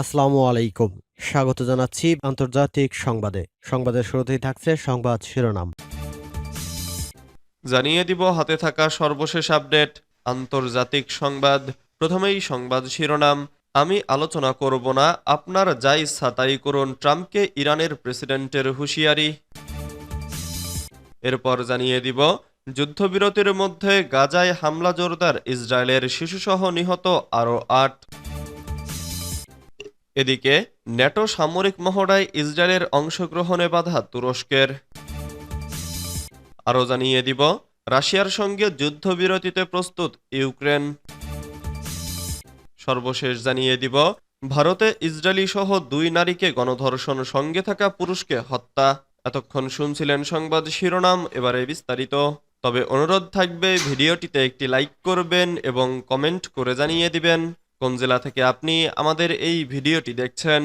আসসালামু আলাইকুম। স্বাগত জানাচ্ছি আন্তর্জাতিক সংবাদে। সংবাদের শুরুতেই থাকছে সংবাদ শিরোনাম। জানিয়ে দিব, হাতে থাকা সর্বশেষ আপডেট, আন্তর্জাতিক সংবাদ। প্রথমেই সংবাদ শিরোনাম, আমি আলোচনা করব না, আপনার যা ইচ্ছা তাই করুন, ট্রাম্পকে ইরানের প্রেসিডেন্টের হুঁশিয়ারি। এরপর জানিয়ে দিব, যুদ্ধবিরতির মধ্যে গাজায় হামলা জোরদার, ইসরায়েলের শিশুসহ নিহত আরও আট। এদিকে ন্যাটো সামরিক মহড়ায় ইসরায়েলের অংশগ্রহণে বাধা তুরস্কের। আরও জানিয়ে দিব, রাশিয়ার সঙ্গে যুদ্ধবিরতিতে প্রস্তুত ইউক্রেন। সর্বশেষ জানিয়ে দিব, ভারতে ইসরায়েলি সহ দুই নারীকে গণধর্ষণ সঙ্গে থাকা পুরুষকে হত্যা। এতক্ষণ শুনছিলেন সংবাদ শিরোনাম, এবারে বিস্তারিত। তবে অনুরোধ থাকবে, ভিডিওটিতে একটি লাইক করবেন এবং কমেন্ট করে জানিয়ে দিবেন। কোন জেলা থেকে আপনি আমাদের এই ভিডিওটি দেখছেন?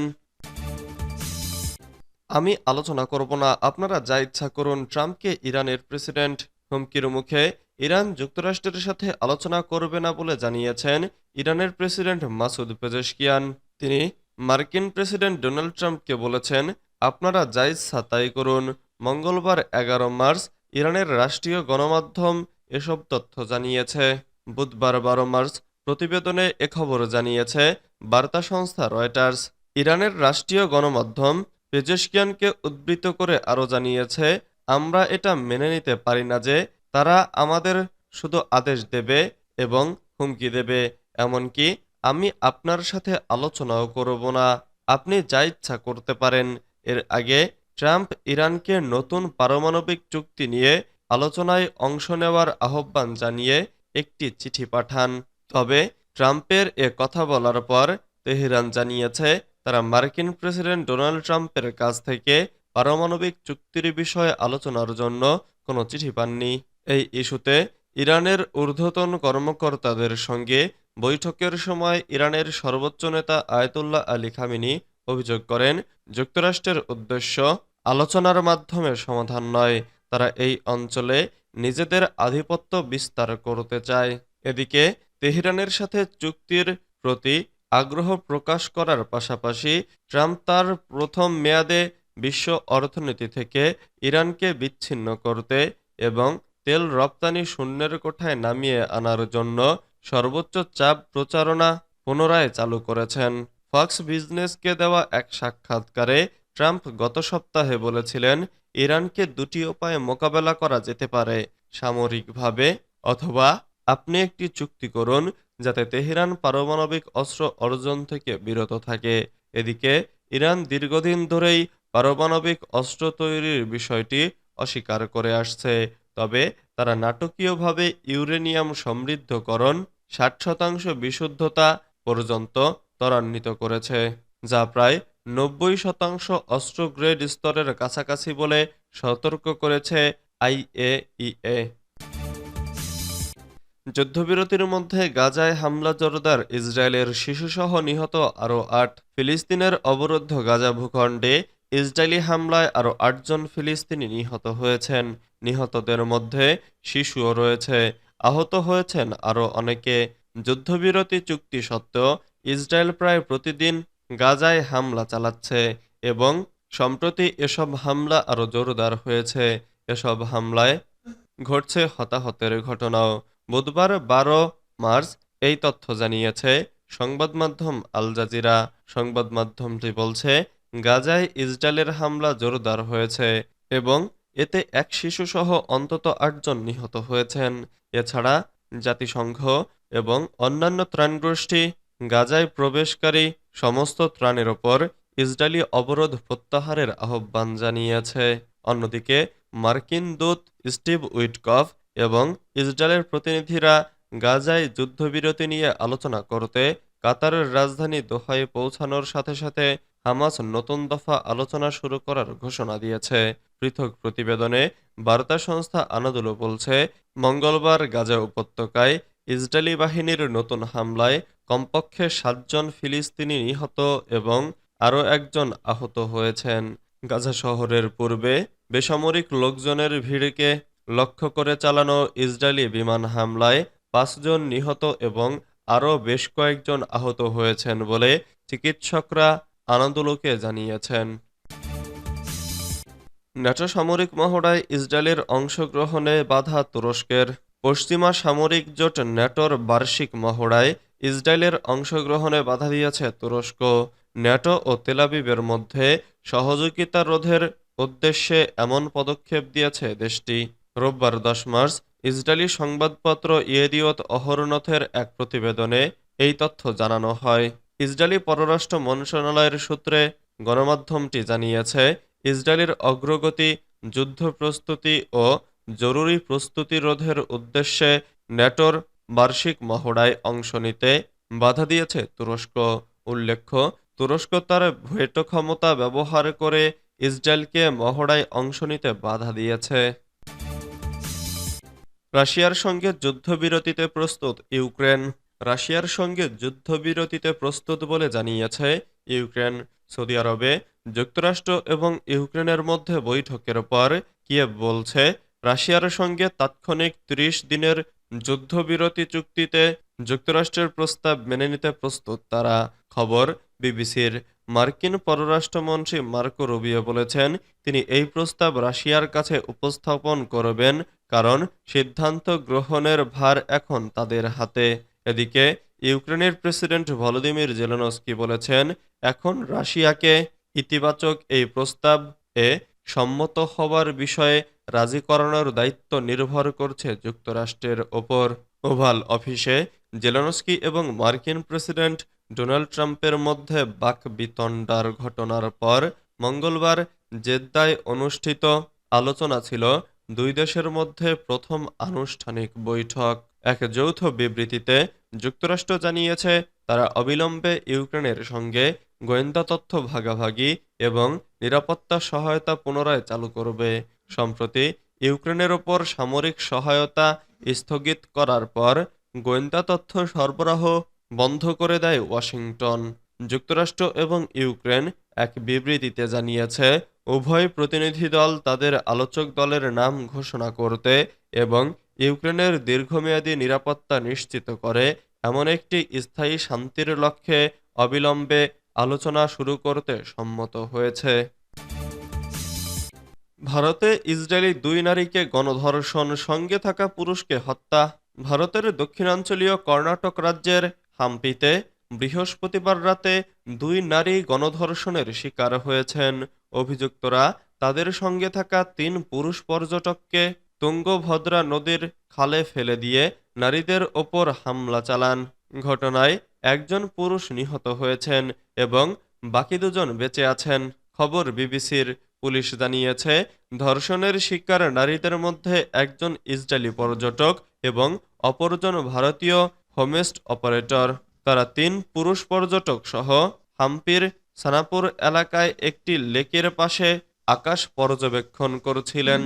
আমি আলোচনা করব না। আপনারা যা ইচ্ছা করুন, ট্রাম্পকে ইরানের প্রেসিডেন্ট হুমকির মুখে ইরান যুক্তরাষ্ট্রের সাথে আলোচনা করবে না বলে জানিয়েছেন ইরানের প্রেসিডেন্ট মাসুদ পেজেশকিয়ান। তিনি মার্কিন প্রেসিডেন্ট ডোনাল্ড ট্রাম্পকে বলেছেন, আপনারা যা ইচ্ছা তাই করুন। মঙ্গলবার এগারো মার্চ ইরানের রাষ্ট্রীয় গণমাধ্যম এসব তথ্য জানিয়েছে। বুধবার বারো মার্চ প্রতিবেদনে খবর জানিয়েছে, বার্তা সংস্থা রয়টার্স, ইরানের রাষ্ট্রীয় গণমাধ্যম পেজেশকিয়ানকে উদ্বৃত্ত করে আরও জানিয়েছে, আমরা এটা মেনে নিতে পারি না যে তারা আমাদের শুধু আদেশ দেবে এবং হুমকি দেবে। এমনকি আমি আপনার সাথে আলোচনাও করব না। আপনি যা ইচ্ছা করতে পারেন। এর আগে ট্রাম্প ইরানকে নতুন পারমাণবিক চুক্তি নিয়ে আলোচনায় অংশ নেওয়ার আহ্বান জানিয়ে একটি চিঠি পাঠান। তবে ট্রাম্পের এ কথা বলার পর তেহরান জানিয়েছে, তারা মার্কিন প্রেসিডেন্ট ডোনাল্ড ট্রাম্পের কাছ থেকে পারমাণবিক চুক্তির বিষয়ে আলোচনার জন্য কোনো চিঠি পাননি। এই ইস্যুতে ইরানের ঊর্ধ্বতন কর্মকর্তাদের সঙ্গে বৈঠকের সময় ইরানের সর্বোচ্চ নেতা আয়তুল্লাহ আলী খামিনি অভিযোগ করেন, যুক্তরাষ্ট্রের উদ্দেশ্য আলোচনার মাধ্যমে সমাধান নয়। তারা এই অঞ্চলে নিজেদের আধিপত্য বিস্তার করতে চায়। এদিকে তেহরানের সাথে চুক্তির প্রতি আগ্রহ প্রকাশ করার পাশাপাশি ট্রাম্প তার প্রথম মেয়াদে বিশ্ব অর্থনীতি থেকে ইরানকে বিচ্ছিন্ন করতে এবং তেল রপ্তানি শূন্যের কোঠায় নামিয়ে আনার জন্য সর্বোচ্চ চাপ প্রচারণা পুনরায় চালু করেছেন। ফক্স বিজনেসকে দেওয়া এক সাক্ষাৎকারে ট্রাম্প গত সপ্তাহে বলেছিলেন, ইরানকে দুটি উপায়ে মোকাবেলা করা যেতে পারে, সামরিকভাবে অথবা আপনি একটি চুক্তি করুন যাতে তেহরান পারমাণবিক অস্ত্র অর্জন থেকে বিরত থাকে। এদিকে, ইরান দীর্ঘদিন ধরেই পারমাণবিক অস্ত্র তৈরির বিষয়টি অস্বীকার করে আসছে। তবে তারা নাটকীয়ভাবে ইউরেনিয়াম সমৃদ্ধকরণ, ষাট শতাংশ বিশুদ্ধতা পর্যন্ত ত্বরান্বিত করেছে, যা প্রায় নব্বই শতাংশ অস্ত্র গ্রেড স্তরের কাছাকাছি বলে সতর্ক করেছে আইএইএ। যুদ্ধবিরতির মধ্যে গাজায় হামলা জোরদার ইসরায়েলের শিশুসহ নিহত আরও আট ফিলিস্তিনের অবরুদ্ধ গাজা ভূখণ্ডে ইসরায়েলি হামলায় আরও আটজন ফিলিস্তিনি নিহত হয়েছেন। নিহতদের মধ্যে শিশুও রয়েছে। আহত হয়েছেন আরও অনেকে। যুদ্ধবিরতি চুক্তি সত্ত্বেও ইসরায়েল প্রায় প্রতিদিন গাজায় হামলা চালাচ্ছে এবং সম্প্রতি এসব হামলা আরও জোরদার হয়েছে। এসব হামলায় ঘটছে হতাহতের ঘটনাও। বুধবার বারো মার্চ এই তথ্য জানিয়েছে। সংবাদ মাধ্যম আল জাজিরা। সংবাদ মাধ্যমটি বলছে, গাজায় ইসরায়েলের হামলা জোরদার হয়েছে এবং এতে এক শিশুসহ অন্তত আটজন নিহত হয়েছেন। এছাড়া জাতিসংঘ এবং অন্যান্য ত্রাণগোষ্ঠী গাজায় প্রবেশকারী সমস্ত ত্রাণের ওপর ইসরায়েলি অবরোধ প্রত্যাহারের আহ্বান জানিয়েছে। অন্যদিকে মার্কিন দূত স্টিভ উইটকফ এবং ইসরায়েলের প্রতিনিধিরা গাজায় যুদ্ধবিরতি নিয়ে আলোচনা করতে কাতারের রাজধানী দোহায় পৌঁছানোর সাথে সাথে হামাস নতুন দফা আলোচনা শুরু করার ঘোষণা দিয়েছে। পৃথক প্রতিবেদনে বার্তা সংস্থা আনাদুলো বলছে, মঙ্গলবার গাজা উপত্যকায় ইসরায়েলি বাহিনীর নতুন হামলায় কমপক্ষে সাতজন ফিলিস্তিনি নিহত এবং আরও একজন আহত হয়েছেন। গাজা শহরের পূর্বে বেসামরিক লোকজনের ভিড়কে লক্ষ্য করে চালানো ইসরায়েলি বিমান হামলায় পাঁচজন নিহত এবং আরও বেশ কয়েকজন আহত হয়েছেন বলে চিকিৎসকরা আনন্দলোকে জানিয়েছেন। ন্যাটো সামরিক মহড়ায় ইসরায়েলের অংশগ্রহণে বাধা তুরস্কের। পশ্চিমা সামরিক জোট ন্যাটোর বার্ষিক মহড়ায় ইসরায়েলের অংশগ্রহণে বাধা দিয়েছে তুরস্ক। ন্যাটো ও তেলাবিবের মধ্যে সহযোগিতা রোধের উদ্দেশ্যে এমন পদক্ষেপ দিয়েছে দেশটি। রোববার দশ মার্চ ইসরায়েলি সংবাদপত্র ইয়েদিওত অহরনথের এক প্রতিবেদনে এই তথ্য জানানো হয়। ইসরায়েলি পররাষ্ট্র মন্ত্রণালয়ের সূত্রে গণমাধ্যমটি জানিয়েছে, ইসরায়েলের অগ্রগতি, যুদ্ধ প্রস্তুতি ও জরুরি প্রস্তুতি রোধের উদ্দেশ্যে ন্যাটোর বার্ষিক মহড়ায় অংশ নিতে বাধা দিয়েছে তুরস্ক। উল্লেখ্য, তুরস্ক তার ভেটো ক্ষমতা ব্যবহার করে ইসরায়েলকে মহড়ায় অংশ নিতে বাধা দিয়েছে। রাশিয়ার সঙ্গে যুদ্ধবিরতিতে প্রস্তুত ইউক্রেন। রাশিয়ার সঙ্গে যুদ্ধবিরতিতে প্রস্তুত বলে জানিয়েছে ইউক্রেন। সৌদি আরবে যুক্তরাষ্ট্র এবং ইউক্রেনের মধ্যে বৈঠকের পর কিয়েভ বলছে, রাশিয়ার সঙ্গে তাৎক্ষণিক ত্রিশ দিনের যুদ্ধবিরতি চুক্তিতে যুক্তরাষ্ট্রের প্রস্তাব মেনে নিতে প্রস্তুত তারা। খবর বিবিসির মার্কিন পররাষ্ট্রমন্ত্রী মার্কো রুবিও বলেছেন, তিনি এই প্রস্তাব রাশিয়ার কাছে উপস্থাপন করবেন কারণ সিদ্ধান্ত গ্রহণের ভার এখন তাদের হাতে। এদিকে, ইউক্রেনের প্রেসিডেন্ট ভলোদিমির জেলেনস্কি বলেছেন, এখন রাশিয়াকে ইতিবাচক এই প্রস্তাব এ সম্মত হবার বিষয়ে রাজি করানোর দায়িত্ব নির্ভর করছে যুক্তরাষ্ট্রের ওপর। ওভাল অফিসে জেলেনস্কি এবং মার্কিন প্রেসিডেন্ট ডোনাল্ড ট্রাম্পের মধ্যে বাকবিতণ্ডার ঘটনার পর মঙ্গলবার জেদ্দায় অনুষ্ঠিত আলোচনা ছিল দুই দেশের মধ্যে প্রথম আনুষ্ঠানিক বৈঠক। এক যৌথ বিবৃতিতে যুক্তরাষ্ট্র জানিয়েছে, তারা অবিলম্বে ইউক্রেনের সঙ্গে গোয়েন্দা তথ্য ভাগাভাগি এবং নিরাপত্তা সহায়তা পুনরায় চালু করবে। সম্প্রতি ইউক্রেনের ওপর সামরিক সহায়তা স্থগিত করার পর গোয়েন্দা তথ্য সরবরাহ বন্ধ করে দেয় ওয়াশিংটন। যুক্তরাষ্ট্র এবং ইউক্রেন এক বিবৃতিতে জানিয়েছে, উভয় প্রতিনিধি দল তাদের আলোচক দলের নাম ঘোষণা করতে এবং ইউক্রেনের দীর্ঘমেয়াদী নিরাপত্তা নিশ্চিত করে এমন একটি স্থায়ী শান্তির লক্ষ্যে অবিলম্বে আলোচনা শুরু করতে সম্মত হয়েছে। ভারতে ইসরায়েলি দুই নারীকে গণধর্ষণ, সঙ্গে থাকা পুরুষকে হত্যা, ভারতের দক্ষিণাঞ্চলীয় কর্ণাটক রাজ্যের হাম্পিতে বৃহস্পতিবার রাতে দুই নারী গণধর্ষণের শিকার হয়েছেন। অভিযুক্তরা তাদের সঙ্গে থাকা তিন পুরুষ পর্যটককে তুঙ্গভদ্রা নদীর খালে ফেলে দিয়ে নারীদের ওপর হামলা চালান। ঘটনায় একজন পুরুষ নিহত হয়েছেন এবং বাকি দুজন বেঁচে আছেন, খবর বিবিসির। পুলিশ জানিয়েছে, ধর্ষণের শিকার নারীদের মধ্যে একজন ইসরায়েলি পর্যটক এবং অপরজন ভারতীয় হোমেস্ট অপারেটর তারা তিন পুরুষ পর্যটক সহ হাম্পির সানাপুর এলাকায় একটি লেকের পাশে আকাশ পর্যবেক্ষণ করছিলেন।